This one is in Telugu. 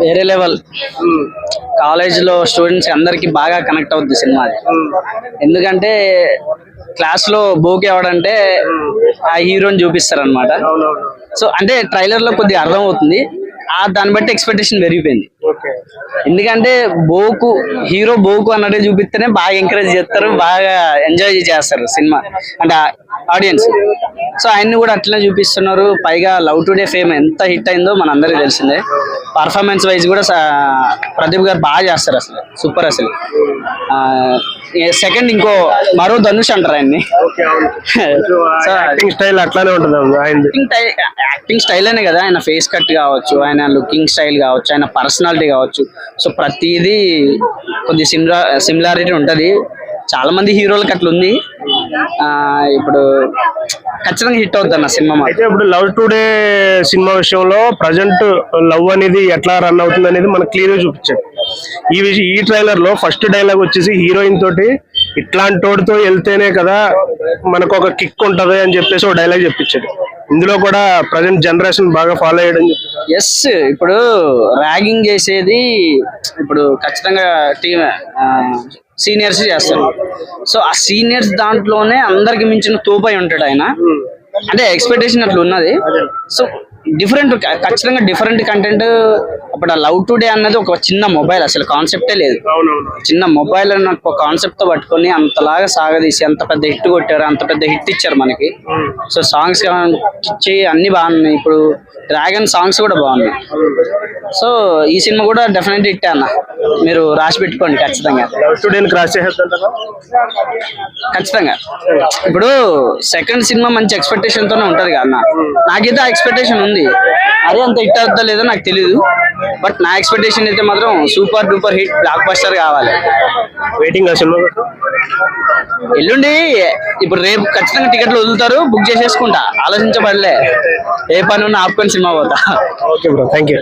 వేరే లెవెల్. కాలేజ్లో స్టూడెంట్స్ అందరికి బాగా కనెక్ట్ అవుద్ది సినిమా అది. ఎందుకంటే క్లాస్లో బోక్ ఎవడంటే ఆ హీరోని చూపిస్తారు అనమాట సో అంటే ట్రైలర్లో కొద్దిగా అర్థం అవుతుంది ఆ దాన్ని బట్టి ఎక్స్పెక్టేషన్ పెరిగిపోయింది. ఎందుకంటే బోకు హీరో బోకు అన్నట్టు చూపిస్తేనే బాగా ఎంకరేజ్ చేస్తారు బాగా ఎంజాయ్ చేస్తారు సినిమా అంటే ఆడియన్స్ సో ఆయన్ని కూడా అట్లనే చూపిస్తున్నారు. పైగా లవ్ టుడే ఫేమ్ ఎంత హిట్ అయిందో మన అందరికీ తెలిసిందే. పర్ఫార్మెన్స్ వైజ్ కూడా ప్రదీప్ గారు బాగా చేస్తారు అసలు సూపర్ అసలు. సెకండ్ ఇంకో మరో ధనుష్ అంటారు ఆయన్ని. స్టైల్ అట్లానే ఉంటుంది యాక్టింగ్ స్టైల్ అనే కదా ఆయన ఫేస్ కట్ కావచ్చు ఆయన లుకింగ్ స్టైల్ కావచ్చు ఆయన పర్సనాలిటీ కావచ్చు. సో ప్రతిదీ కొద్ది సిమిలా సిమిలారిటీ ఉంటుంది. చాలా మంది హీరోలకు అట్లా ఉంది ఇప్పుడు ఖచ్చితంగా హిట్ అవుతుంది అన్న సినిమా అయితే ఇప్పుడు లవ్ టుడే సినిమా విషయంలో ప్రజెంట్ లవ్ అనేది ఎట్లా రన్ అవుతుంది అనేది మనకు క్లియర్గా చూపించాడు ఈ విషయం ఈ ట్రైలర్లో ఫస్ట్ డైలాగ్ వచ్చేసి హీరోయిన్ తోటి ఇట్లాంటి వాడితో వెళ్తేనే కదా మనకు ఒక కిక్ ఉంటది అని చెప్పేసి ఒక డైలాగ్ చెప్పించాడు. ఇందులో కూడా ప్రజెంట్ జనరేషన్ బాగా ఫాలో అయ్యడం ఎస్ ఇప్పుడు ర్యాగింగ్ చేసేది ఇప్పుడు ఖచ్చితంగా టీమ్ సీనియర్స్ చేస్తారు. సో ఆ సీనియర్స్ దాంట్లోనే అందరికి మించిన తోపై ఉంటాడు ఆయన. అంటే ఎక్స్పెక్టేషన్ అట్లా ఉన్నది. సో డిఫరెంట్ ఖచ్చితంగా డిఫరెంట్ కంటెంట్ అప్పుడు లవ్ టుడే అన్నది ఒక చిన్న మొబైల్ అసలు కాన్సెప్టే లేదు. చిన్న మొబైల్ అన్న ఒక కాన్సెప్ట్తో పట్టుకొని అంతలాగా సాగదీసి అంత పెద్ద హిట్ కొట్టారు అంత పెద్ద హిట్ ఇచ్చారు మనకి. సో సాంగ్స్ ఇచ్చి అన్ని బాగున్నాయి. ఇప్పుడు డ్రాగన్ సాంగ్స్ కూడా బాగున్నాయి. సో ఈ సినిమా కూడా డెఫినెట్ హిట్ అన్న. మీరు రాసి పెట్టుకోండి ఖచ్చితంగా. క్రాస్ ఖచ్చితంగా. ఇప్పుడు సెకండ్ సినిమా మంచి ఎక్స్పెక్టేషన్ తోనే ఉంటది కదా అన్న. నాకైతే ఆ ఎక్స్పెక్టేషన్ ఉంది. అదే అంత హిట్ అవుతుందో లేదో నాకు తెలియదు బట్ నా ఎక్స్పెక్టేషన్ అయితే మాత్రం super duper hit blockbuster కావాలి వెయిటింగ్ ఎల్లుండి ఇప్పుడు రేపు ఖచ్చితంగా టికెట్లు వదులుతారు బుక్ చేసేసుకుంటా. ఆలోచించబడలే. ఏ పని ఉన్నా ఆపుకొని సినిమా పోతా. Okay bro thank you